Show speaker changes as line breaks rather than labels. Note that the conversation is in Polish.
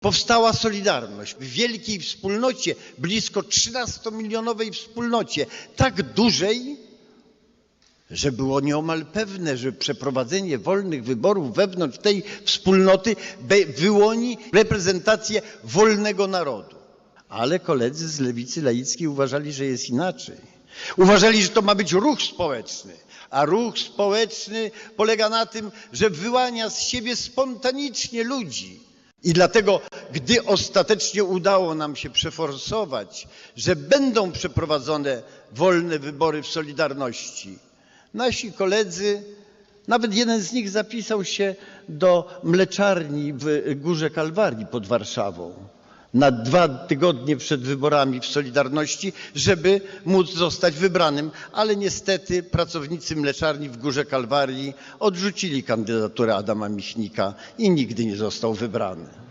Powstała Solidarność w wielkiej wspólnocie, blisko 13-milionowej wspólnocie, tak dużej, że było nieomal pewne, że przeprowadzenie wolnych wyborów wewnątrz tej wspólnoty wyłoni reprezentację wolnego narodu. Ale koledzy z lewicy laickiej uważali, że jest inaczej. Uważali, że to ma być ruch społeczny, a ruch społeczny polega na tym, że wyłania z siebie spontanicznie ludzi. I dlatego, gdy ostatecznie udało nam się przeforsować, że będą przeprowadzone wolne wybory w Solidarności, nasi koledzy, nawet jeden z nich zapisał się do mleczarni w Górze Kalwarii pod Warszawą na dwa tygodnie przed wyborami w Solidarności, żeby móc zostać wybranym, ale niestety pracownicy mleczarni w Górze Kalwarii odrzucili kandydaturę Adama Michnika i nigdy nie został wybrany.